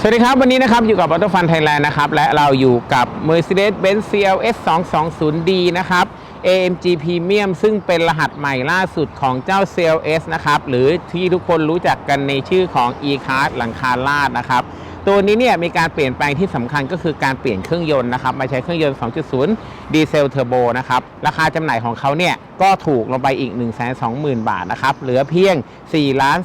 สวัสดีครับ วันนี้นะครับ อยู่กับ Auto Fun Thailand นะครับ และเราอยู่กับ Mercedes-Benz CLS 220D นะครับ AMG Premium ซึ่งเป็นรหัสใหม่ล่าสุดของเจ้า CLS นะครับ หรือที่ทุกคนรู้จักกันในชื่อของ e-card หลังคาลาดนะครับ ตัวนี้เนี่ยมีการเปลี่ยนแปลงที่สำคัญก็คือการเปลี่ยนเครื่องยนต์นะครับมาใช้เครื่องยนต์ 2.0 ดีเซลเทอร์โบนะครับราคาจำหน่ายของเขาเนี่ยก็ถูกลงไปอีก 1 2 0 0 0 0 บาทนะครับเหลือเพียง 4 3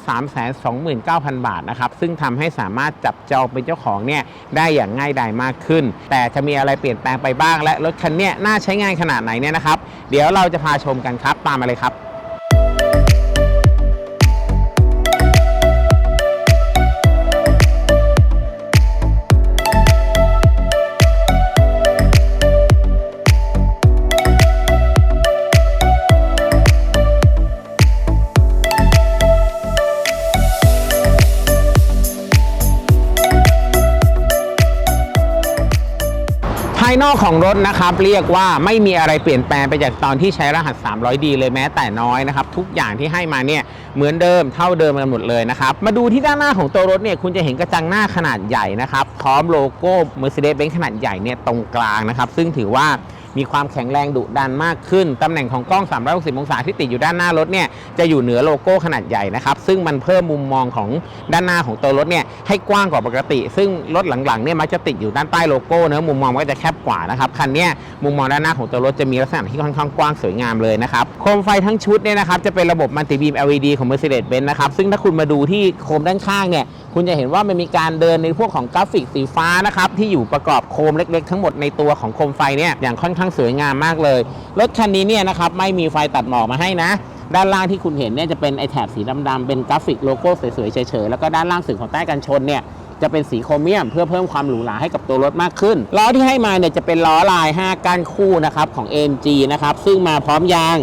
2 9 0 0 0 บาทนะครับซึ่งทำให้สามารถจับจองเป็นเจ้าของเนี่ยได้อย่างง่ายดายมากขึ้น แต่จะมีอะไรเปลี่ยนแปลงไปบ้างและรถคันเนี้ยน่าใช้งานขนาดไหนเนี่ยนะครับ เดี๋ยวเราจะพาชมกันครับตามมาเลยครับายนอกของรถนะครับ เรียกว่าไม่มีอะไรเปลี่ยนแปลงไปจากตอนที่ใช้รหัส 300D เลยแม้แต่น้อยนะครับ ทุกอย่างที่ให้มาเนี่ยเหมือนเดิมเท่าเดิมกันหมดเลยนะครับ มาดูที่ด้านหน้าของตัวรถเนี่ยคุณจะเห็นกระจังหน้าขนาดใหญ่นะครับ พร้อมโลโก้ Mercedes-Benz ขนาดใหญ่เนี่ยตรงกลางนะครับ ซึ่งถือว่า มีความแข็งแรงดุดันมากขึ้น ตำแหน่งของกล้อง 360 องศาที่ติดอยู่ด้านหน้ารถเนี่ยจะอยู่เหนือโลโก้ขนาดใหญ่นะครับซึ่งมันเพิ่มมุมมองของด้านหน้าของตัวรถเนี่ยให้กว้างกว่าปกติ ซึ่งรถหลังๆเนี่ยมักจะติดอยู่ด้านใต้โลโก้เนอะมุมมองก็จะแคบกว่านะครับคันนี้มุมมองด้านหน้าของตัวรถจะมีลักษณะที่ค่อนข้างกว้างสวยงามเลยนะครับโคมไฟทั้งชุดเนี่ยนะครับจะเป็นระบบมัลติบีม LED ของ Mercedes-Benz นะครับซึ่งถ้าคุณมาดูที่โคมด้านข้างเนี่ยคุณจะเห็นว่ามันมีการเดินในพวกของกราฟิกสีฟ้านะครับที่อยู่ประกอบโคมเล็ก ๆ ทั้งหมดในตัวของโคมไฟเนี่ยอย่างค่อนข้างสวยงามมากเลย รถคันนี้เนี่ยนะครับไม่มีไฟตัดหมอกมาให้นะ ด้านล่างที่คุณเห็นเนี่ยจะเป็นไอแถบสีดำๆเป็นกราฟิกโลโก้สวยๆเฉยๆแล้วก็ด้านล่างสึกของใต้กันชนเนี่ยจะเป็นสีโครเมียมเพื่อเพิ่มความหรูหราให้กับตัวรถมากขึ้น ล้อที่ให้มาเนี่ยจะเป็นล้อลาย 5 ก้านคู่นะครับของ AMG นะครับซึ่งมาพร้อมยาง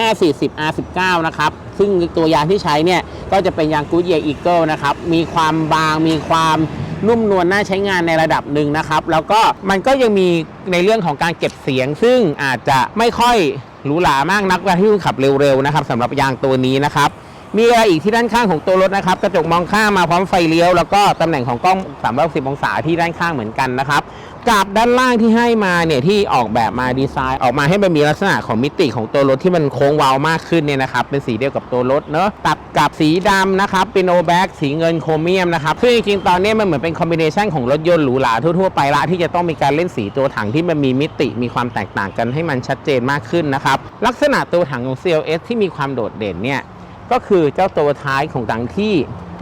24540 R19 นะครับซึ่งตัวยางที่ใช้เนี่ยก็จะเป็นยาง Goodyear Eagle นะครับมีความบางมีความ นุ่มนวลน่าใช้งานในระดับหนึ่งนะครับ แล้วก็มันก็ยังมีในเรื่องของการเก็บเสียง ซึ่งอาจจะไม่ค่อยหรูหรามากนักเวลาที่คุณขับเร็วๆนะครับสำหรับยางตัวนี้นะครับมีอะไรอีกที่ด้านข้างของตัวรถนะครับ กระจกมองข้างมาพร้อมไฟเลี้ยว แล้วก็ตำแหน่งของกล้อง 360 องศาที่ด้านข้างเหมือนกันนะครับ กับด้านล่างที่ให้มาเนี่ยที่ออกแบบมาดีไซน์ ออกมาให้มันมีลักษณะของมิติของตัวรถที่มันโค้งเว้ามากขึ้นเนี่ยนะครับเป็นสีเดียวกับตัวรถเนอะตัดกับสีดำนะครับเป็นโอแบ็กสีเงินโครเมียมนะครับซึ่งจริงๆตอนนี้มันเหมือนเป็นคอมบิเนชันของรถยนต์หรูหราทั่วๆไปละที่จะต้องมีการเล่นสีตัวถังที่มันมีมิติมีความแตกต่างกันให้มันชัดเจนมากขึ้นนะครับลักษณะตัวถังของ CLS ที่มีความโดดเด่นเนี่ยก็คือเจ้าตัวท้ายของถังที่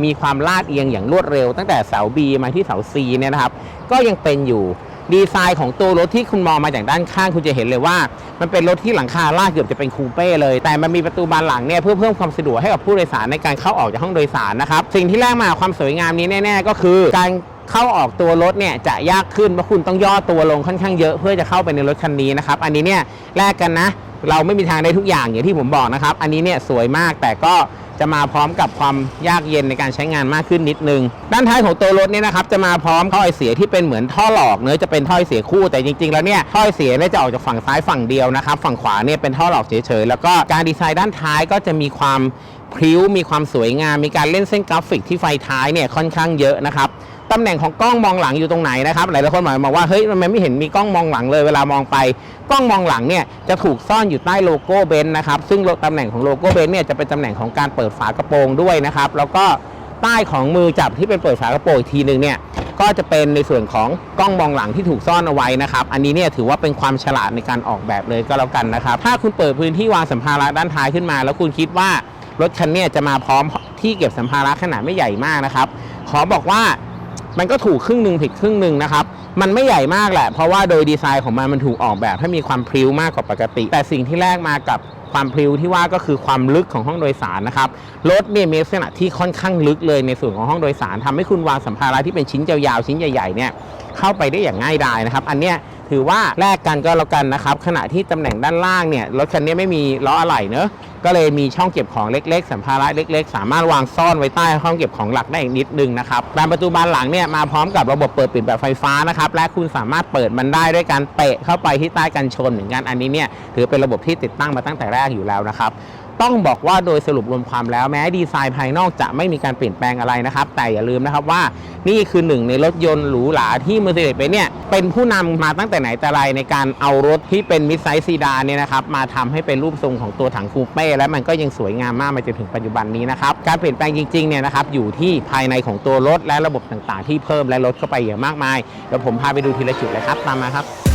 มีความลาดเอียงอย่างรวดเร็ว ตั้งแต่เสา B มาที่เสา C เนี่ยนะครับ ก็ยังเป็นอยู่ ดีไซน์ของตัวรถที่คุณมองมาจากด้านข้างคุณจะเห็นเลยว่า มันเป็นรถที่หลังคาลาดเกือบจะเป็นคูเป้เลย แต่มันมีประตูบานหลังเนี่ยเพื่อเพิ่มความสะดวกให้กับผู้โดยสารในการเข้าออกจากห้องโดยสารนะครับสิ่งที่แรกมาความสวยงามนี้แน่ ๆ ก็คือการ เข้าออกตัวรถเนี่ยจะยากขึ้นเพราะคุณต้องย่อตัวลงค่อนข้างเยอะเพื่อจะเข้าไปในรถคันนี้นะครับ อันนี้เนี่ยแลกกันนะ เราไม่มีทางได้ทุกอย่างอย่างที่ผมบอกนะครับ อันนี้เนี่ยสวยมากแต่ก็จะมาพร้อมกับความยากเย็นในการใช้งานมากขึ้นนิดนึง ด้านท้ายของตัวรถเนี่ยนะครับจะมาพร้อมท่อไอเสียที่เป็นเหมือนท่อหลอกเนื้อจะเป็นท่อไอเสียคู่แต่จริงๆ แล้วเนี่ยท่อไอเสียเนี่ยจะออกจากฝั่งซ้ายฝั่งเดียวนะครับฝั่งขวาเนี่ยเป็นท่อหลอกเฉยๆแล้วก็การดีไซน์ด้านท้ายก็จะมีความพริ้วมีความสวยงาม มีการเล่นเส้นกราฟิกที่ไฟท้ายเนี่ยค่อนข้างเยอะนะครับ ตำแหน่งของกล้องมองหลังอยู่ตรงไหนนะครับหลายๆคนหมายมาว่าเฮ้ยทำไมไม่เห็นมีกล้องมองหลังเลยเวลามองไป กล้องมองหลังเนี่ยจะถูกซ่อนอยู่ใต้โลโก้เบนซ์นะครับซึ่งตำแหน่งของโลโก้เบนซ์เนี่ยจะเป็นตำแหน่งของการเปิดฝากระโปรงด้วยนะครับแล้วก็ใต้ของมือจับที่เป็นเปิดฝากระโปรงอีกทีหนึ่งเนี่ยก็จะเป็นในส่วนของกล้องมองหลังที่ถูกซ่อนเอาไว้นะครับ อันนี้เนี่ยถือว่าเป็นความฉลาดในการออกแบบเลยก็แล้วกันนะครับ ถ้าคุณเปิดพื้นที่วางสัมภาระด้านท้ายขึ้นมา แล้วคุณคิดว่ารถคันนี้จะมาพร้อมที่เก็บสัมภาระขนาดไม่ใหญ่มากนะครับ ขอบอกว่า มันก็ถูกครึ่งหนึ่งผิดครึ่งหนึ่งนะครับ มันไม่ใหญ่มากแหละ เพราะว่าโดยดีไซน์ของมันมันถูกออกแบบให้มีความพริ้วมากกว่าปกติ แต่สิ่งที่แลกมากับความพริ้วที่ว่าก็คือความลึกของห้องโดยสารนะครับ รถเนี่ยมีลักษณะที่ค่อนข้างลึกเลยในส่วนของห้องโดยสารทำให้คุณวางสัมภาระที่เป็นชิ้นยาวๆชิ้นใหญ่ๆเนี่ยเข้าไปได้อย่างง่ายดายนะครับ อันเนี้ยถือว่าแลกกันก็แล้วกันนะครับ ขณะที่ตำแหน่งด้านล่างเนี่ยรถคันนี้ไม่มีล้ออะไหล่เนอะ ก็เลยมีช่องเก็บของเล็ก ๆ สัมภาระเล็ก ๆ สามารถวางซ่อนไว้ใต้ห้องเก็บของหลักได้อีกนิดนึงนะครับบานประตูบานหลังเนี่ยมาพร้อมกับระบบเปิดปิดแบบไฟฟ้านะครับและคุณสามารถเปิดมันได้ด้วยการเตะเข้าไปที่ใต้กันชนเหมือนกันอันนี้เนี่ยถือเป็นระบบที่ติดตั้งมาตั้งแต่แรกอยู่แล้วนะครับ ต้องบอกว่าโดยสรุปรวมความแล้วแม้ดีไซน์ภายนอกจะไม่มีการเปลี่ยนแปลงอะไรนะครับ แต่อย่าลืมนะครับว่านี่คือหนึ่งในรถยนต์หรูหราที่ Mercedes เ e เนี่ยเป็นผู้นำมาตั้งแต่ไหนแต่ไรในการเอารถที่เป็นมิดไซส์ซีดานเนี่ยนะครับมาทำให้เป็นรูปทรงของตัวถังคูเป้และมันก็ยังสวยงามมากมาจนถึงปัจจุบันนี้นะครับการเปลี่ยนแปลงจริงๆเนี่ยนะครับอยู่ที่ภายในของตัวรถและระบบต่างๆ ที่เพิ่มและลดเข้าไปอย่างมากมายเดี๋ยวผมพาไปดูทีละจุดเลยครับตามมาครับ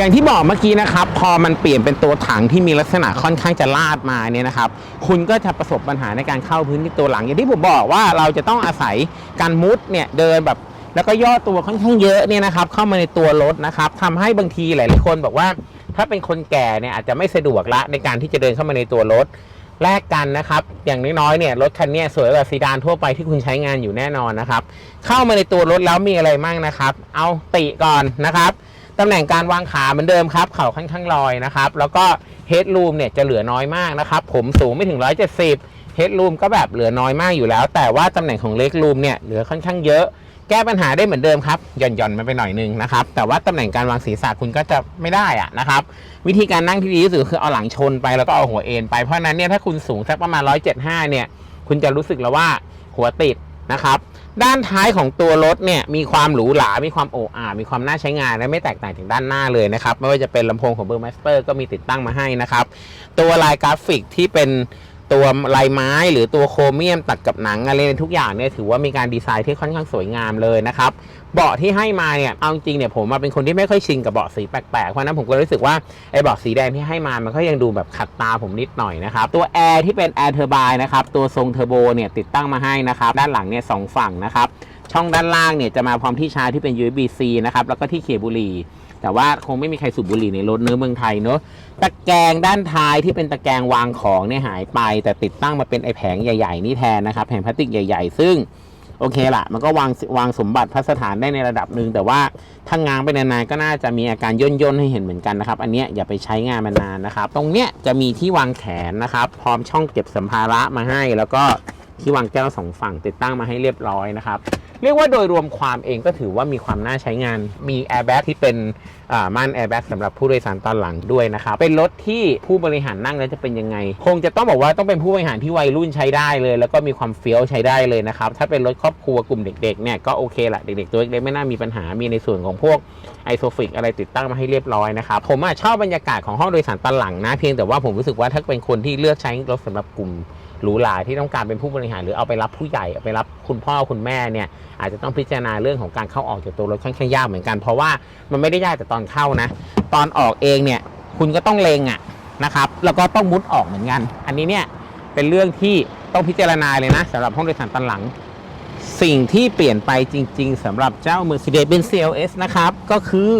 อย่างที่บอกเมื่อกี้นะครับ พอมันเปลี่ยนเป็นตัวถังที่มีลักษณะค่อนข้างจะลาดมาเนี่ยนะครับ คุณก็จะประสบปัญหาในการเข้าพื้นที่ตัวหลัง อย่างที่ผมบอกว่าเราจะต้องอาศัยการมุดเนี่ยเดินแบบแล้วก็ย่อตัวค่อนข้างเยอะเนี่ยนะครับ เข้ามาในตัวรถนะครับทำให้บางทีหลายๆคนบอกว่า ถ้าเป็นคนแก่เนี่ยอาจจะไม่สะดวกละในการที่จะเดินเข้ามาในตัวรถแลกกันนะครับ อย่างน้อยๆเนี่ยรถคันนี้สวยกว่าซีดานทั่วไปที่คุณใช้งานอยู่แน่นอนนะครับ เข้ามาในตัวรถแล้วมีอะไรมั่งนะครับ เอาติก่อนนะครับ ตำแหน่งการวางขาเหมือนเดิมครับ เข่าค่อนข้างลอยนะครับ แล้วก็เฮดรูมเนี่ยจะเหลือน้อยมากนะครับ ผมสูงไม่ถึง 170เฮดรูมก็แบบเหลือน้อยมากอยู่แล้ว แต่ว่าตำแหน่งของเล็กรูมเนี่ยเหลือค่อนข้างเยอะ แก้ปัญหาได้เหมือนเดิมครับหย่อนหย่อนมันไปหน่อยนึงนะครับ แต่ว่าตำแหน่งการวางศีรษะคุณก็จะไม่ได้อะนะครับ วิธีการนั่งที่ดีที่สุดคือเอาหลังชนไปแล้วก็เอาหัวเอ็นไป เพราะฉะนั้นเนี่ยถ้าคุณสูงสักประมาณ 175 เนี่ย คุณจะรู้สึกแล้วว่าหัวติดนะครับ ด้านท้ายของตัวรถเนี่ยมีความหรูหรา มีความโอ้อามีความน่าใช้งานและไม่แตกต่างจากด้านหน้าเลยนะครับ ไม่ว่าจะเป็นลำโพงของเบอร์มาสเตอร์ก็มีติดตั้งมาให้นะครับ ตัวลายกราฟิกที่เป็นตัวลายไม้หรือตัวโครเมียมตัดกับหนังอะไรทุกอย่างเนี่ยถือว่ามีการดีไซน์ที่ค่อนข้างสวยงามเลยนะครับ เบาะที่ให้มาเนี่ยเอาจริงเนี่ยผมมาเป็นคนที่ไม่ค่อยชินกับเบาะสีแปลกๆเพราะนั้นผมก็รู้สึกว่าไอ้เบาะสีแดงที่ให้มามันก็ยังดูแบบขัดตาผมนิดหน่อยนะครับตัวแอร์ที่เป็นแอร์เทอร์บายนะครับตัวทรงเทอร์โบเนี่ยติดตั้งมาให้นะครับด้านหลังเนี่ยสองฝั่งนะครับช่องด้านล่างเนี่ยจะมาพร้อมที่ชาร์จที่เป็น USB-C นะครับแล้วก็ที่เขียบบุหรี่แต่ว่าคงไม่มีใครสูบบุหรี่ในรถเนื้อเมืองไทยเนอะตะแกรงด้านท้ายที่เป็นตะแกรงวางของเนี่ยหายไป แต่ติดตั้งมาเป็นไอแผงใหญ่ ๆ นี่แทนนะครับแผงพลาสติกใหญ่ ๆ ซึ่ง โอเคละมันก็วางวางสมบัติพัสถานได้ในระดับหนึ่งแต่ว่าถ้างางไปนานๆก็น่าจะมีอาการย่นย่นให้เห็นเหมือนกันนะครับ อันเนี้ยอย่าไปใช้งานมานนานนะครับ ตรงเนี้ยจะมีที่วางแขนนะครับ พร้อมช่องเก็บสัมภาระมาให้ แล้วก็ที่วางแก้วสองฝั่งติดตั้งมาให้เรียบร้อยนะครับ เรียกว่าโดยรวมความเองก็ถือว่ามีความน่าใช้งาน มีแอร์แบ็กที่เป็นม่านแอร์แบ็กสำหรับผู้โดยสารตอนหลังด้วยนะครับ เป็นรถที่ผู้บริหารนั่งแล้วจะเป็นยังไง คงจะต้องบอกว่าต้องเป็นผู้บริหารที่วัยรุ่นใช้ได้เลย แล้วก็มีความเฟี้ยวใช้ได้เลยนะครับ ถ้าเป็นรถครอบครัวกลุ่มเด็กๆเนี่ยก็โอเคแหละเด็กๆตัวเล็กๆไม่น่ามีปัญหา มีในส่วนของพวกไอโซฟิกอะไรติดตั้งมาให้เรียบร้อยนะครับผมอชอบบรรยากาศของห้องโดยสารตอนหลังนะ เพียงแต่ว่าผมรู้สึกว่าถ้าเป็นคนที่เลือกใช้รถสำหรับกลุ่ม หรูหราที่ต้องการเป็นผู้บริหาร หรือเอาไปรับผู้ใหญ่เอาไปรับคุณพ่อคุณแม่เนี่ยอาจจะต้องพิจารณาเรื่องของการเข้าออกจากตัวรถค่อนข้างยากเหมือนกัน เพราะว่ามันไม่ได้ยากแต่ตอนเข้านะ ตอนออกเองเนี่ยคุณก็ต้องเลงอะนะครับแล้วก็ต้องมุดออกเหมือนกัน อันนี้เนี่ยเป็นเรื่องที่ต้องพิจารณาเลยนะสำหรับห้องโดยสารตอนหลัง สิ่งที่เปลี่ยนไปจริง ๆสำหรับเจ้า Mercedes-Benz CLS นะครับก็คือ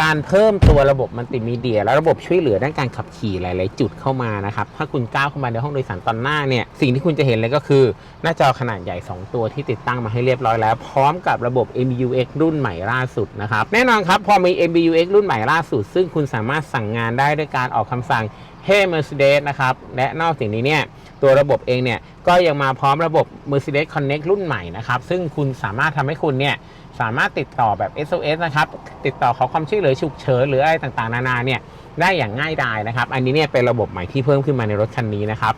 การเพิ่มตัวระบบมัลติมีเดีย และระบบช่วยเหลือด้านการขับขี่หลาย ๆ จุดเข้ามานะครับ ถ้าคุณก้าวเข้ามาในห้องโดยสารตอนหน้าเนี่ย สิ่งที่คุณจะเห็นเลยก็คือ หน้าจอขนาดใหญ่ 2 ตัวที่ติดตั้งมาให้เรียบร้อยแล้ว พร้อมกับระบบ MBUX รุ่นใหม่ล่าสุดนะครับ แน่นอนครับ พอมี MBUX รุ่นใหม่ล่าสุด ซึ่งคุณสามารถสั่งงานได้ด้วยการออกคำสั่ง Hey Mercedes นะครับ และนอกจากนี้เนี่ยตัวระบบเองเนี่ยก็ยังมาพร้อมระบบ Mercedes Connect รุ่นใหม่นะครับ ซึ่งคุณสามารถทำให้คุณเนี่ย สามารถติดต่อแบบ SOS นะครับ ติดต่อขอความช่วยเหลือฉุกเฉินหรืออะไรต่างๆ นานาเนี่ยได้อย่างง่ายดายนะครับ อันนี้เนี่ยเป็นระบบใหม่ที่เพิ่มขึ้นมาในรถคันนี้นะครับ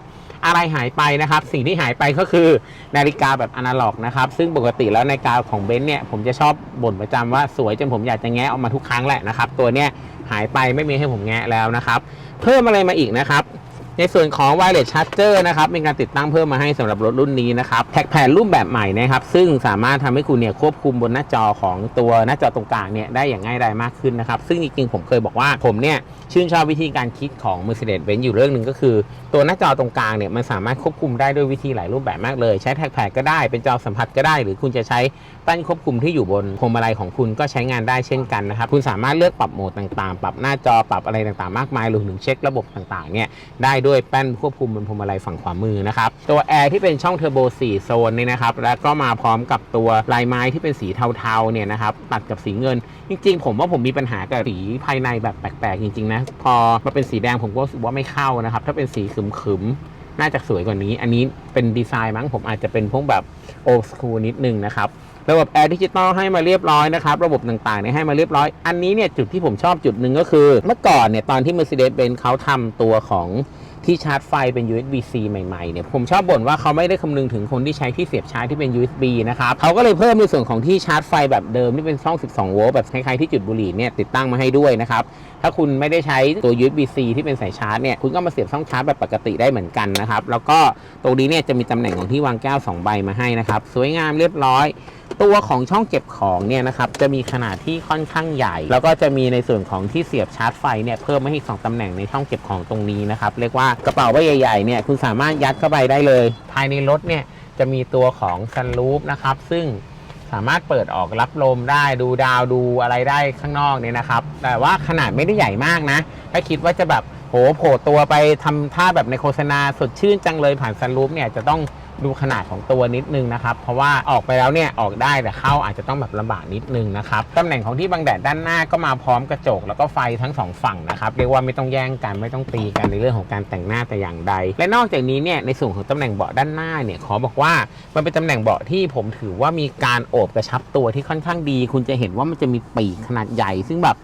อะไรหายไปนะครับ สิ่งที่หายไปก็คือนาฬิกาแบบอนาล็อกนะครับ ซึ่งปกติแล้วนาฬิกาของเบนซ์เนี่ยผมจะชอบบ่นประจำว่าสวยจนผมอยากจะแงะออกมาทุกครั้งแหละนะครับ ตัวเนี้ยหายไปไม่มีให้ผมแงะแล้วนะครับ เพิ่มอะไรมาอีกนะครับ ในส่วนของ Wireless Charger นะครับมีการติดตั้งเพิ่มมาให้สำหรับรถรุ่นนี้นะครับแท็กแผ่นรูปแบบใหม่นะครับซึ่งสามารถทำให้คุณเนี่ยควบคุมบนหน้าจอของตัวหน้าจอตรงกลางเนี่ยได้อย่างง่ายดายมากขึ้นนะครับซึ่งจริงๆผมเคยบอกว่าผมเนี่ยชื่นชอบวิธีการคิดของ Mercedes-Benz อยู่เรื่องหนึ่งก็คือ ตัวหน้าจอตรงกลางเนี่ยมันสามารถควบคุมได้ด้วยวิธีหลายรูปแบบมากเลย ใช้แท็กแพดก็ได้เป็นจอสัมผัสก็ได้ หรือคุณจะใช้แป้นควบคุมที่อยู่บนพวงมาลัยของคุณก็ใช้งานได้เช่นกันนะครับ คุณสามารถเลือกปรับโหมดต่างๆ ปรับหน้าจอปรับอะไรต่างๆ มากมายรวมถึงเช็คระบบต่างๆเนี่ยได้ด้วยแป้นควบคุมบนพวงมาลัยฝั่งขวามือนะครับตัวแอร์ที่เป็นช่องเทอร์โบ4โซนเนี่ยนะครับแล้วก็มาพร้อมกับตัวลายไม้ที่เป็นสีเทาๆเนี่ยนะครับตัดกับสีเงิน จริง ๆ ผมว่าผมมีปัญหากับสีภายในแบบแปลกๆจริงๆนะพอมาเป็นสีแดงผมก็รู้สึกว่าไม่เข้านะครับถ้าเป็นสีขึมๆน่าจะสวยกว่านี้ อันนี้เป็นดีไซน์มั้งผมอาจจะเป็นพวกแบบโอสคูลนิดนึงนะครับ ระบบแอร์ดิจิตอลให้มาเรียบร้อยนะครับ ระบบต่างๆเนี่ยให้มาเรียบร้อย อันนี้เนี่ยจุดที่ผมชอบจุดหนึ่งก็คือ เมื่อก่อนเนี่ยตอนที่ Mercedes-Benz เขาทำตัวของที่ชาร์จไฟเป็น USB-C ใหม่ๆ เนี่ย ผมชอบบ่นว่าเขาไม่ได้คำนึงถึงคนที่ใช้ที่เสียบชาร์จที่เป็น USB นะครับ เขาก็เลยเพิ่มในส่วนของที่ชาร์จไฟแบบเดิมที่เป็นช่อง 12 โวลต์แบบคล้ายๆที่จุดบุหรี่เนี่ยติดตั้งมาให้ด้วยนะครับ ถ้าคุณไม่ได้ใช้ตัว USB-C ที่เป็นสายชาร์จเนี่ย คุณก็มาเสียบช่องชาร์จแบบปกติได้เหมือนกันนะครับ แล้วก็ตรงนี้เนี่ยจะมีตำแหน่งของที่วางแก้ว 2 ใบมาให้นะครับ สวยงามเรียบร้อย ตัวของช่องเก็บของเนี่ยนะครับจะมีขนาดที่ค่อนข้างใหญ่ แล้วก็จะมีในส่วนของที่เสียบชาร์จไฟเนี่ยเพิ่มมาอีก2ตำแหน่งในช่องเก็บของตรงนี้นะครับเรียกว่ากระเป๋าใบใหญ่ๆเนี่ยคุณสามารถยัดเข้าไปได้เลย ภายในรถเนี่ยจะมีตัวของซันรูฟนะครับซึ่งสามารถเปิดออกรับลมได้ดูดาวดูอะไรได้ข้างนอกเนี่ยนะครับ แต่ว่าขนาดไม่ได้ใหญ่มากนะถ้าคิดว่าจะแบบโหโผล่ตัวไปทำท่าแบบในโฆษณาสดชื่นจังเลยผ่านซันรูฟเนี่ยจะต้อง ดูขนาดของตัวนิดนึงนะครับ เพราะว่าออกไปแล้วเนี่ยออกได้แต่เข้าอาจจะต้องแบบลำบากนิดนึงนะครับตำแหน่งของที่บังแดดด้านหน้าก็มาพร้อมกระจก แล้วก็ไฟทั้งสองฝั่งนะครับเรียกว่าไม่ต้องแย่งกันไม่ต้องตีกันในเรื่องของการแต่งหน้าแต่อย่างใด และนอกจากนี้เนี่ยในส่วนของตำแหน่งเบาะด้านหน้าเนี่ยขอบอกว่ามันเป็นตำแหน่งเบาะที่ผมถือว่ามีการโอบกระชับตัวที่ค่อนข้างดี คุณจะเห็นว่ามันจะมีปีกขนาดใหญ่ ซึ่งแบบ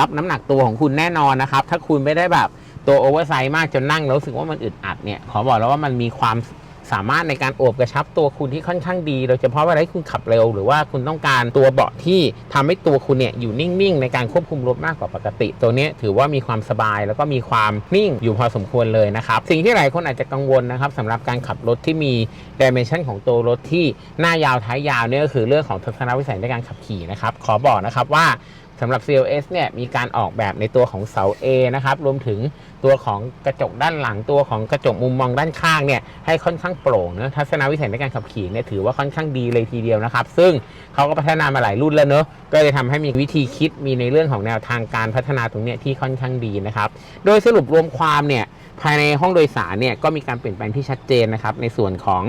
รับน้ำหนักตัวของคุณแน่นอนนะครับถ้าคุณไม่ได้แบบตัวโอเวอร์ไซส์มากจนนั่งแล้วรู้สึกว่ามันอึดอัดเนี่ยขอบอกแล้วว่ามันมีความ สามารถในการโอบกระชับตัวคุณที่ค่อนข้างดี โดยเฉพาะเวลาที่คุณขับเร็ว หรือว่าคุณต้องการตัวเบาะที่ทำให้ตัวคุณเนี่ยอยู่นิ่งๆ ในการควบคุมรถมากกว่าปกติ ตัวนี้ถือว่ามีความสบายแล้วก็มีความนิ่งอยู่พอสมควรเลยนะครับ สิ่งที่หลายคนอาจจะกังวลนะครับสำหรับการขับรถที่มีดิเมนชันของตัวรถที่หน้ายาวท้ายยาวเนี่ยก็คือเรื่องของทัศนวิสัยในการขับขี่นะครับขอบอกนะครับว่า สำหรับ CLS เนี่ยมีการออกแบบในตัวของเสา A นะครับรวมถึงตัวของกระจกด้านหลังตัวของกระจกมุมมองด้านข้างเนี่ยให้ค่อนข้างโปร่งเนะทัศนวิสัยในการขับขี่เนี่ยถือว่าค่อนข้างดีเลยทีเดียวนะครับ ซึ่งเขาก็พัฒนามาหลายรุ่นแล้วเนอะก็เลยทำให้มีวิธีคิดมีในเรื่องของแนวทางการพัฒนาตรงเนี้ยที่ค่อนข้างดีนะครับโดยสรุปรวมความเนี่ยภายในห้องโดยสารเนี่ยก็มีการเปลี่ยนแปลงที่ชัดเจนนะครับในส่วนของ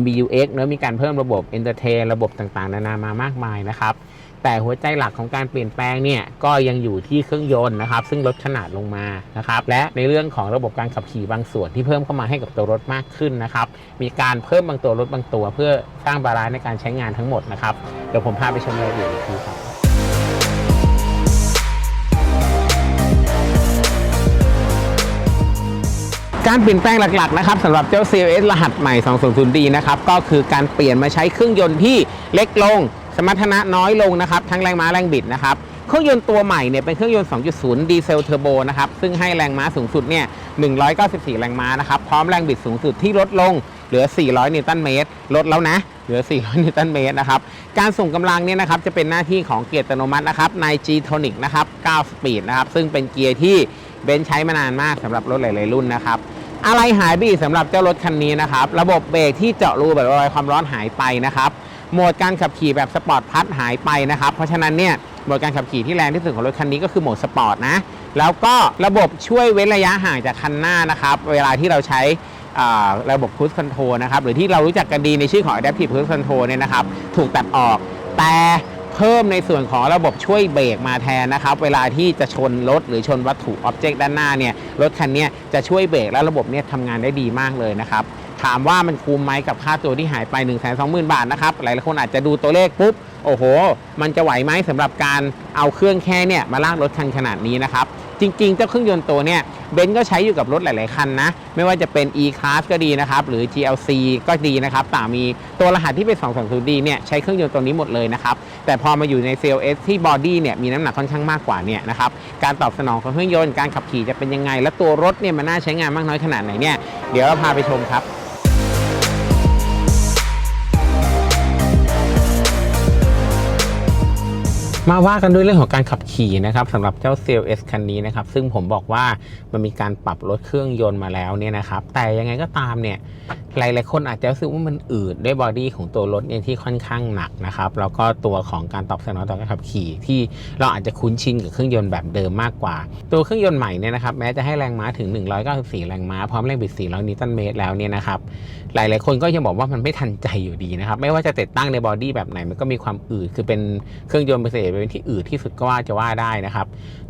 MBUX เนอะมีการเพิ่มระบบ Entertain ระบบต่างๆ นานามามากมายนะครับ แต่หัวใจหลักของการเปลี่ยนแปลงเนี่ยก็ยังอยู่ที่เครื่องยนต์นะครับ ซึ่งลดขนาดลงมานะครับ และในเรื่องของระบบการขับขี่บางส่วนที่เพิ่มเข้ามาให้กับตัวรถมากขึ้นนะครับ มีการเพิ่มบางตัวรถบางตัว เพื่อสร้างบาลานซ์ในการใช้งานทั้งหมดนะครับ เดี๋ยวผมพาไปชมรายละเอียดอีกทีครับการเปลี่ยนแปลงหลักๆนะครับสำหรับเจ้า CLS รหัสใหม่ 200D นะครับ ก็คือการเปลี่ยนมาใช้เครื่องยนต์ที่เล็กลง สมรรถนะน้อยลงนะครับ ทั้งแรงม้าแรงบิดนะครับ เครื่องยนต์ตัวใหม่เนี่ยเป็นเครื่องยนต์ 2.0 ดีเซลเทอร์โบนะครับ ซึ่งให้แรงม้าสูงสุดเนี่ย 194 แรงม้านะครับ พร้อมแรงบิดสูงสุดที่ลดลงเหลือ 400 นิวตันเมตร ลดแล้วนะ เหลือ 400 นิวตันเมตรนะครับ การส่งกำลังเนี่ยนะครับ จะเป็นหน้าที่ของเกียร์อัตโนมัตินะครับ ใน G-Tonic นะครับ 9 สปีดนะครับ ซึ่งเป็นเกียร์ที่เบนซ์ใช้มานานมากสำหรับรถหลาย ๆ รุ่นนะครับอะไรหายไปอีกสำหรับเจ้ารถคันนี้นะครับ ระบบเบรกที่เจาะรูแบบระบายความร้อนหายไปนะครับ โหมดการขับขี่แบบสปอร์ตพัทหายไปนะครับ เพราะฉะนั้นเนี่ยโหมดการขับขี่ที่แรงที่สุดของรถคันนี้ก็คือโหมดสปอร์ตนะ แล้วก็ระบบช่วยเว้นระยะห่างจากคันหน้านะครับ เวลาที่เราใช้ระบบ Cruise Control นะครับ หรือที่เรารู้จักกันดีในชื่อของ Adaptive Cruise Control เนี่ยนะครับ ถูกตัดออก แต่เพิ่มในส่วนของระบบช่วยเบรกมาแทนนะครับ เวลาที่จะชนรถหรือชนวัตถุอ็อบเจกต์ด้านหน้าเนี่ย รถคันนี้จะช่วยเบรกและระบบเนี่ยทำงานได้ดีมากเลยนะครับ ถามว่ามันคุ้มไหมกับค่าตัวที่หายไป 1 2 0 0 0 0 บาทนะครับ หลายๆคนอาจจะดูตัวเลขปุ๊บ โอ้โห มันจะไหวไหมสำหรับการเอาเครื่องแค่เนี่ยมาลากรถคันขนาดนี้นะครับ จริงๆ เจ้าเครื่องยนต์ตัวเนี่ยเบนซ์ก็ใช้อยู่กับรถหลาย ๆ คันนะ ไม่ว่าจะเป็น E-Class ก็ดีนะครับ หรือ GLC ก็ดีนะครับต่างมีตัวรหัสที่เป็น 220D เนี่ยใช้เครื่องยนต์ตัวนี้หมดเลยนะครับ แต่พอมาอยู่ใน CLS ที่บอดี้เนี่ยมีน้ำหนักค่อนข้างมากกว่าเนี่ยนะครับ การตอบสนองของเครื่องยนต์ การขับขี่จะเป็นยังไง และตัวรถเนี่ยมันน่าใช้งานมากน้อยขนาดไหนเนี่ย เดี๋ยวเราพาไปชมครับ มาว่ากันด้วยเรื่องของการขับขี่นะครับสำหรับเจ้า CLS คันนี้นะครับซึ่งผมบอกว่ามันมีการปรับลดเครื่องยนต์มาแล้วเนี่ยนะครับแต่ยังไงก็ตามเนี่ยหลายๆคนอาจจะรู้สึกว่ามันอืดด้วยบอดี้ของตัวรถเนี่ยที่ค่อนข้างหนักนะครับแล้วก็ตัวของการตอบสนองต่อการขับขี่ที่เราอาจจะคุ้นชินกับเครื่องยนต์แบบเดิมมากกว่า ตัวเครื่องยนต์ใหม่เนี่ยนะครับแม้จะให้แรงม้าถึง 194 แรงม้าพร้อมแรงบิด 400 นิวตันเมตรแล้วเนี่ยนะครับหลายๆคนก็ยังบอกว่ามันไม่ทันใจอยู่ดีนะครับไม่ว่าจะติดตั้งในบอดี้แบบไหนมันก็มีความอืดคือเป็นเครื่องยนต์เบรเป็นที่อืดที่สุดก็ว่าจะว่าได้นะครับ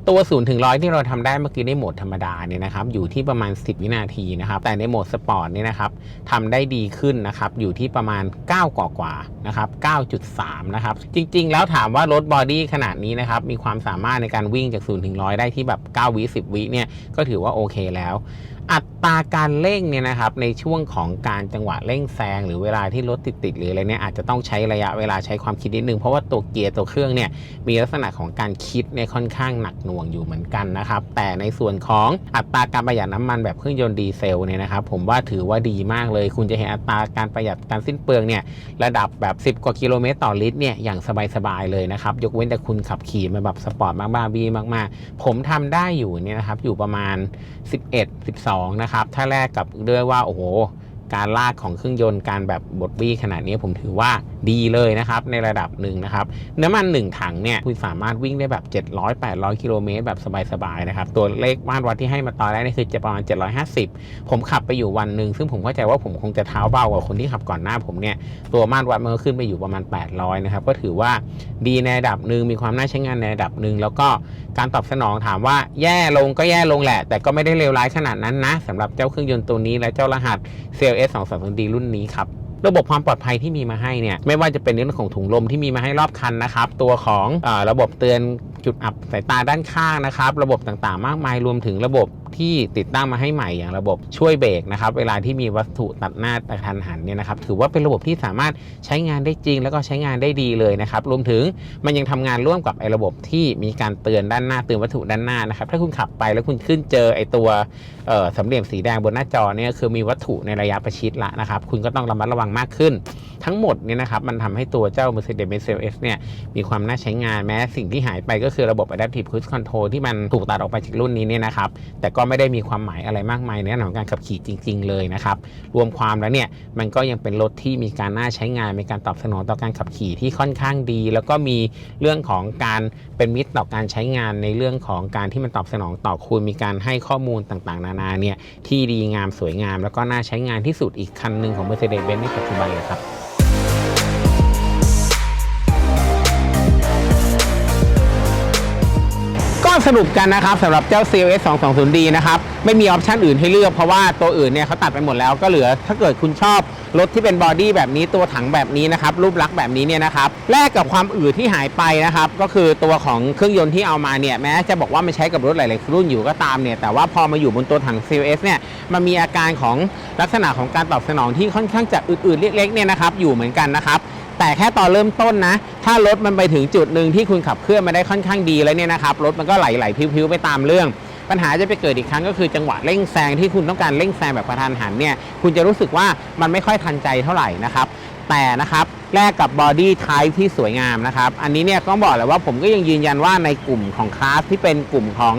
ตัว0ูนย์ถึงร้อยที่เราทำได้เมื่อกี้ในโหมดธรรมดาเนี่ยนะครับอยู่ที่ประมาณ 10 วินาทีนะครับ แต่ในโหมดสปอร์ตเนี่ยนะครับทำได้ดีขึ้นนะครับอยู่ที่ประมาณ 9 กว่ากว่านะครับ9.3 นะครับ จริง ๆ แล้วถามว่ารถบอดี้ขนาดนี้นะครับมีความสามารถในการวิ่งจาก0ถึง100ได้ที่แบบ 9 วิ 10 วิเนี่ยก็ถือว่าโอเคแล้ว อัตราการเร่งเนี่ยนะครับในช่วงของการจังหวะเร่งแซงหรือเวลาที่รถติดๆหรืออะไรเนี่ยอาจจะต้องใช้ระยะเวลาใช้ความคิดนิดนึงเพราะว่าตัวเกียร์ตัวเครื่องเนี่ยมีลักษณะของการคิดเนี่ยค่อนข้างหนักหน่วงอยู่เหมือนกันนะครับแต่ในส่วนของอัตราการประหยัดน้ำมันแบบเครื่องยนต์ดีเซลเนี่ยนะครับผมว่าถือว่าดีมากเลย คุณจะเห็นอัตราการประหยัดการสิ้นเปลืองเนี่ยระดับแบบ 10 กว่ากิโลเมตรต่อลิตรเนี่ยอย่างสบายๆเลยนะครับยกเว้นแต่คุณขับขี่มาแบบสปอร์ตมากบ้าบี้มาก ๆ ผมทำได้อยู่เนี่ยนะครับอยู่ประมาณ 11 12นะครับถ้าแรกกับด้วยว่าโอ้โห การลากของเครื่องยนต์การแบบบดบี้ขนาดนี้ผมถือว่าดีเลยนะครับ ในระดับหนึ่งนะครับน้ำมัน 1 ถังเนี่ยคุณสามารถวิ่งได้แบบ 700 800 กิโลเมตรแบบสบายๆนะครับ ตัวเลขมาตรวัดที่ให้มาตอนแรกนี่คือจะประมาณ 750 ผมขับไปอยู่วันหนึ่งซึ่งผมเข้าใจว่าผมคงจะเท้าเบากว่าคนที่ขับก่อนหน้าผมเนี่ยตัวมาตรวัดมันก็ขึ้นไปอยู่ประมาณ 800 นะครับ ก็ถือว่าดีในระดับหนึ่งมีความน่าใช้งานในระดับหนึ่งแล้วก็การตอบสนองถามว่าแย่ลงก็แย่ลงแหละ แต่ก็ไม่ได้เลวร้ายขนาดนั้นนะสำหรับเจ้าเครื่องยนต์ตัวนี้และเจ้ารหัส CLS 2 3 0 D รุ่นนี้ครับ ระบบความปลอดภัยที่มีมาให้เนี่ยไม่ว่าจะเป็นเรื่องของถุงลมที่มีมาให้รอบคันนะครับ ตัวของอระบบเตือนจุดอับสายตาด้านข้างนะครับ ระบบต่างๆ มากมายรวมถึงระบบที่ติดตั้งมาให้ใหม่อย่างระบบช่วยเบรกนะครับ เวลาที่มีวัตถุตัดหน้ากระทันหันเนี่ยนะครับถือว่าเป็นระบบที่สามารถใช้งานได้จริง แล้วก็ใช้งานได้ดีเลยนะครับ รวมถึงมันยังทำงานร่วมกับไอ้ระบบที่มีการเตือนด้านหน้าเตือนวัตถุด้านหน้านะครับ ถ้าคุณขับไปแล้วคุณขึ้นเจอไอ้ตัวเอ่อสามเหลี่ยมสีแดงบนหน้าจอเนี่ยคือมีวัตถุในระยะประชิดละนะครับ คุณก็ต้องระมัดระวังมากขึ้น ทั้งหมดเนี่ยนะครับมันทำให้ตัวเจ้า Mercedes-Benz CLS เนี่ยมีความน่าใช้งานแม้สิ่งที่หายไปก็คือระบบ Adaptive Cruise Control ที่มันถูกตัดออกไปจากรุ่นนี้เนี่ยนะครับแต่ก็ไม่ได้มีความหมายอะไรมากมายในเรื่องของการขับขี่จริง ๆ เลยนะครับรวมความแล้วเนี่ยมันก็ยังเป็นรถที่มีการน่าใช้งานมีการตอบสนองต่อการขับขี่ที่ค่อนข้างดี แล้วก็มีเรื่องของการเป็นมิตรต่อการใช้งานในเรื่องของการที่มันตอบสนองต่อคุณมีการให้ข้อมูลต่างๆ นานาเนี่ยที่ดีงามสวยงาม แล้วก็น่าใช้งานที่สุดอีกคันหนึ่งของ Mercedes-Benz ปัจจุบันเลยครับ สรุปกันนะครับสำหรับเจ้า CLS 220D นะครับไม่มีออปชันอื่นให้เลือกเพราะว่าตัวอื่นเนี่ยเขาตัดไปหมดแล้วก็เหลือ ถ้าเกิดคุณชอบรถที่เป็นบอดี้แบบนี้ตัวถังแบบนี้นะครับรูปลักษณ์แบบนี้เนี่ยนะครับแลกกับความอืดที่หายไปนะครับก็คือตัวของเครื่องยนต์ที่เอามาเนี่ยแม้จะบอกว่าไม่ใช้กับรถหลาย ๆ รุ่นอยู่ก็ตามเนี่ยแต่ว่าพอมาอยู่บนตัวถัง CLS เนี่ยมันมีอาการของลักษณะของการตอบสนองที่ค่อนข้างจะอืดๆเล็กๆเนี่ยนะครับอยู่เหมือนกันนะครับ แต่แค่ตอนเริ่มต้นนะ ถ้ารถมันไปถึงจุดหนึ่งที่คุณขับเคลื่อนมาได้ค่อนข้างดีแล้วเนี่ยนะครับ รถมันก็ไหลๆพิ้วๆไปตามเรื่อง ปัญหาจะไปเกิดอีกครั้งก็คือจังหวะเร่งแซงที่คุณต้องการเร่งแซงแบบกระทันหันเนี่ย คุณจะรู้สึกว่ามันไม่ค่อยทันใจเท่าไหร่นะครับแต่นะครับแลกกับบอดี้ไทป์ที่สวยงามนะครับ อันนี้เนี่ยต้องบอกเลยว่าผมก็ยังยืนยันว่าในกลุ่มของคลาสที่เป็นกลุ่มของ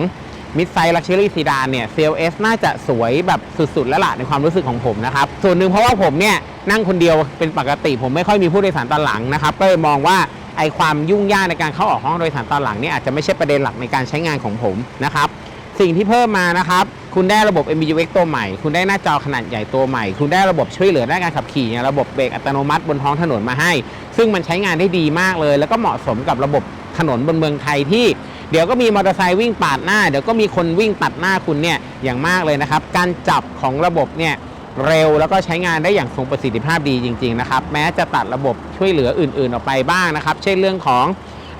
มิดไซส์ลักชัวรี่ซีดานเนี่ย CLS น่าจะสวยแบบสุดๆ แล้วล่ะในความรู้สึกของผมนะครับ ส่วนหนึ่งเพราะว่าผมเนี่ย นั่งคนเดียวเป็นปกติ ผมไม่ค่อยมีผู้โดยสารตอนหลังนะครับ ก็เลยมองว่าไอความยุ่งยากในการเข้าออกห้องโดยสารตอนหลังเนี่ยอาจจะไม่ใช่ประเด็นหลักในการใช้งานของผมนะครับสิ่งที่เพิ่มมานะครับ คุณได้ระบบ MBUX ตัวใหม่ คุณได้หน้าจอขนาดใหญ่ตัวใหม่ คุณได้ระบบช่วยเหลือด้านการขับขี่อย่างระบบเบรกอัตโนมัติบนท้องถนนมาให้ ซึ่งมันใช้งานได้ดีมากเลย แล้วก็เหมาะสมกับระบบถนนบนเมืองไทยที่ เดี๋ยวก็มีมอเตอร์ไซค์วิ่งปาดหน้า เดี๋ยวก็มีคนวิ่งตัดหน้าคุณเนี่ยอย่างมากเลยนะครับ การจับของระบบเนี่ยเร็วแล้วก็ใช้งานได้อย่างทรงประสิทธิภาพดีจริงๆนะครับแม้จะตัดระบบช่วยเหลืออื่นๆออกไปบ้างนะครับ เช่นเรื่องของ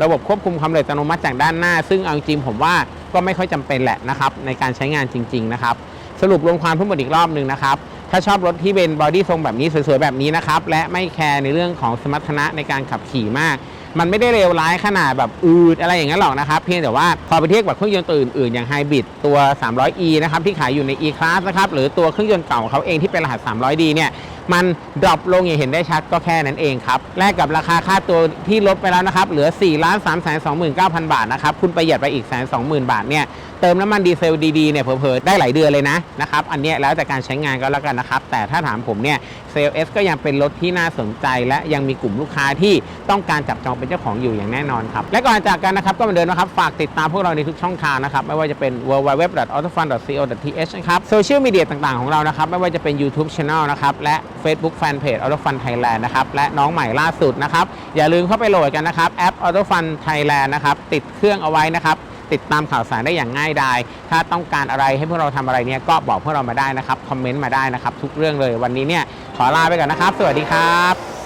ระบบควบคุมความเร็วอัตโนมัติจากด้านหน้า ซึ่งเอาจริงๆผมว่าก็ไม่ค่อยจำเป็นแหละนะครับในการใช้งานจริง ๆ นะครับ สรุปรวมความทั้งหมดอีกรอบหนึ่งนะครับ ถ้าชอบรถที่เป็นบอดี้ทรงแบบนี้สวยๆแบบนี้นะครับ และไม่แคร์ในเรื่องของสมรรถนะในการขับขี่มาก มันไม่ได้เลวร้ายขนาดแบบอืดอะไรอย่างนั้นหรอกนะครับ เพียงแต่ว่าพอไปเทียบกับเครื่องยนต์ตัวอื่นๆอย่างไฮบริดตัว 300e นะครับที่ขายอยู่ใน e-class นะครับหรือตัวเครื่องยนต์เก่าของเขาเองที่เป็นรหัส 300d เนี่ยมันดรอปลงอย่างเห็นได้ชัดก็แค่นั้นเองครับแลกกับราคาค่าตัวที่ลดไปแล้วนะครับเหลือ4 3 2 9 0 0 0 บาทนะครับคุณประหยัดไปอีกแสนสองหมื่นบาทเนี่ย เติมน้ำมันดีเซลดีๆเนี่ยเผลอๆได้หลายเดือนเลยนะนะครับอันนี้แล้วแต่การใช้งานก็แล้วกันนะครับ แต่ถ้าถามผมเนี่ย CLS ก็ยังเป็นรถที่น่าสนใจ และยังมีกลุ่มลูกค้าที่ต้องการจับจองเป็นเจ้าของอยู่อย่างแน่นอนครับ และก่อนจากกันนะครับก็เหมือนเดิมนะครับฝากติดตามพวกเราในทุกช่องทางนะครับ ไม่ว่าจะเป็น www.autofun.co.th นะครับโซเชียลมีเดียต่างๆของเรานะครับ ไม่ว่าจะเป็น YouTube Channel นะครับและ Facebook Fanpage AutoFun Thailand นะครับและน้องใหม่ล่าสุดนะครับอย่าลืมเข้าไปโหลดกันนะครับแอป AutoFun Thailand นะครับติดเครื่องเอาไว้นะครับ ติดตามข่าวสารได้อย่างง่ายดาย ถ้าต้องการอะไรให้พวกเราทำอะไรเนี่ยก็บอกพวกเรามาได้นะครับ คอมเมนต์มาได้นะครับ ทุกเรื่องเลยวันนี้เนี่ยขอลาไปก่อนนะครับ สวัสดีครับ